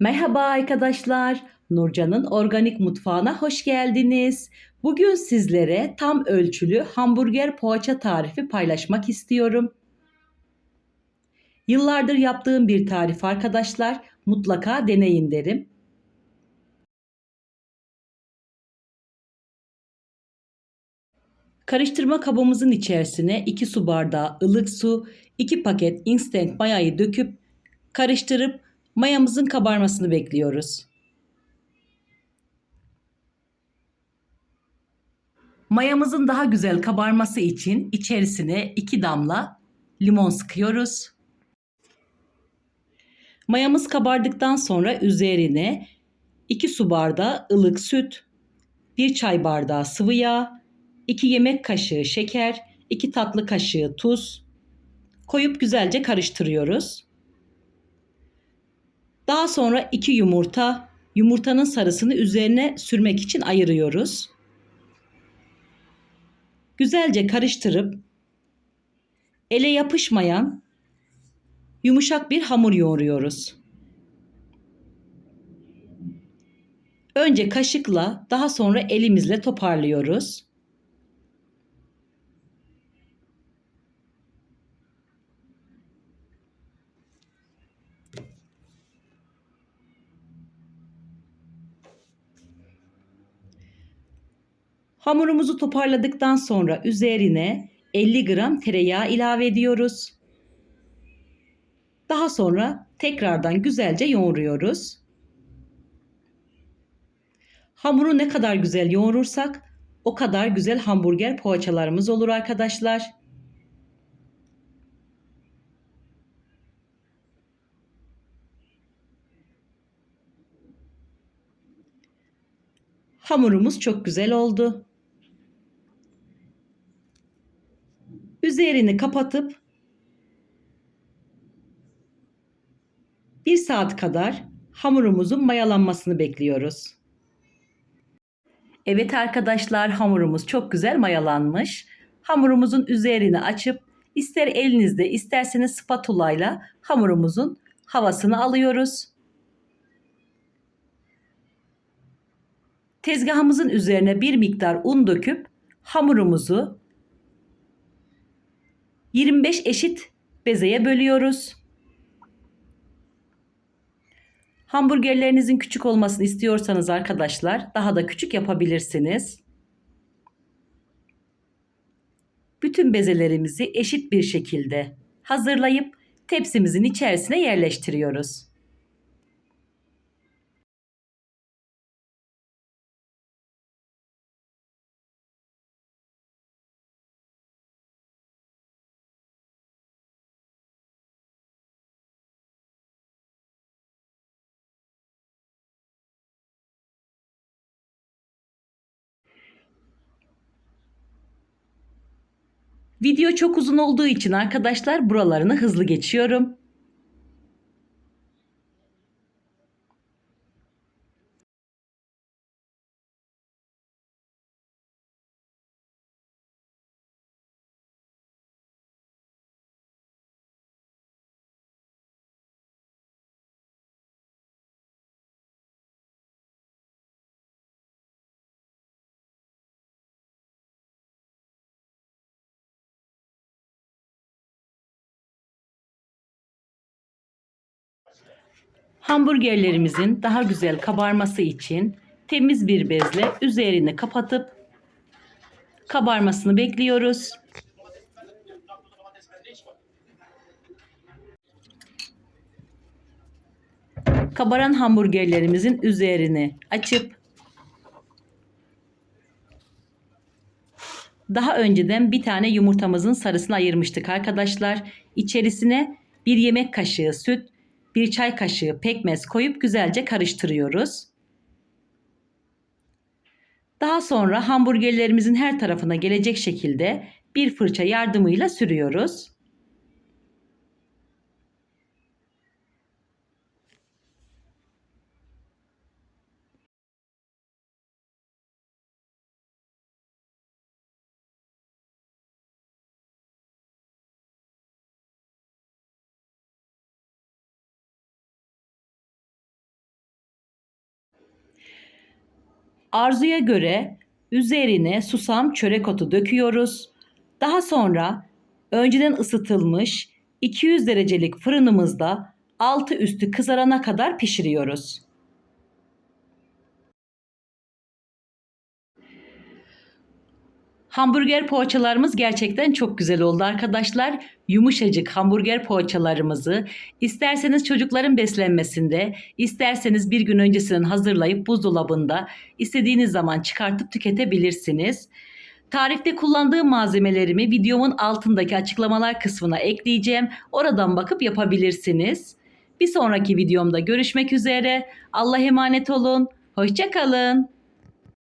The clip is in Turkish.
Merhaba arkadaşlar. Nurcan'ın organik mutfağına hoş geldiniz. Bugün sizlere tam ölçülü hamburger poğaça tarifi paylaşmak istiyorum. Yıllardır yaptığım bir tarif arkadaşlar. Mutlaka deneyin derim. Karıştırma kabımızın içerisine 2 su bardağı ılık su, 2 paket instant mayayı döküp karıştırıp mayamızın kabarmasını bekliyoruz. Mayamızın daha güzel kabarması için içerisine 2 damla limon sıkıyoruz. Mayamız kabardıktan sonra üzerine 2 su bardağı ılık süt, 1 çay bardağı sıvı yağ, 2 yemek kaşığı şeker, 2 tatlı kaşığı tuz koyup güzelce karıştırıyoruz. Daha sonra 2 yumurta, yumurtanın sarısını üzerine sürmek için ayırıyoruz. Güzelce karıştırıp ele yapışmayan yumuşak bir hamur yoğuruyoruz. Önce kaşıkla, daha sonra elimizle toparlıyoruz. Hamurumuzu toparladıktan sonra üzerine 50 gram tereyağı ilave ediyoruz. Daha sonra tekrardan güzelce yoğuruyoruz. Hamuru ne kadar güzel yoğurursak o kadar güzel hamburger poğaçalarımız olur arkadaşlar. Hamurumuz çok güzel oldu. Üzerini kapatıp bir saat kadar hamurumuzun mayalanmasını bekliyoruz. Evet arkadaşlar hamurumuz çok güzel mayalanmış. Hamurumuzun üzerini açıp ister elinizde isterseniz spatula ile hamurumuzun havasını alıyoruz. Tezgahımızın üzerine bir miktar un döküp hamurumuzu 25 eşit bezeye bölüyoruz. Hamburgerlerinizin küçük olmasını istiyorsanız arkadaşlar daha da küçük yapabilirsiniz. Bütün bezelerimizi eşit bir şekilde hazırlayıp tepsimizin içerisine yerleştiriyoruz. Video çok uzun olduğu için arkadaşlar buralarını hızlı geçiyorum. Hamburgerlerimizin daha güzel kabarması için temiz bir bezle üzerini kapatıp kabarmasını bekliyoruz. Kabaran hamburgerlerimizin üzerini açıp daha önceden bir tane yumurtamızın sarısını ayırmıştık arkadaşlar. İçerisine bir yemek kaşığı süt, bir çay kaşığı pekmez koyup güzelce karıştırıyoruz. Daha sonra hamburgerlerimizin her tarafına gelecek şekilde bir fırça yardımıyla sürüyoruz. Arzuya göre üzerine susam çörek otu döküyoruz. Daha sonra önceden ısıtılmış 200 derecelik fırınımızda altı üstü kızarana kadar pişiriyoruz. Hamburger poğaçalarımız gerçekten çok güzel oldu arkadaşlar. Yumuşacık hamburger poğaçalarımızı isterseniz çocukların beslenmesinde, isterseniz bir gün öncesinden hazırlayıp buzdolabında istediğiniz zaman çıkartıp tüketebilirsiniz. Tarifte kullandığım malzemelerimi videomun altındaki açıklamalar kısmına ekleyeceğim. Oradan bakıp yapabilirsiniz. Bir sonraki videomda görüşmek üzere. Allah emanet olun. Hoşçakalın.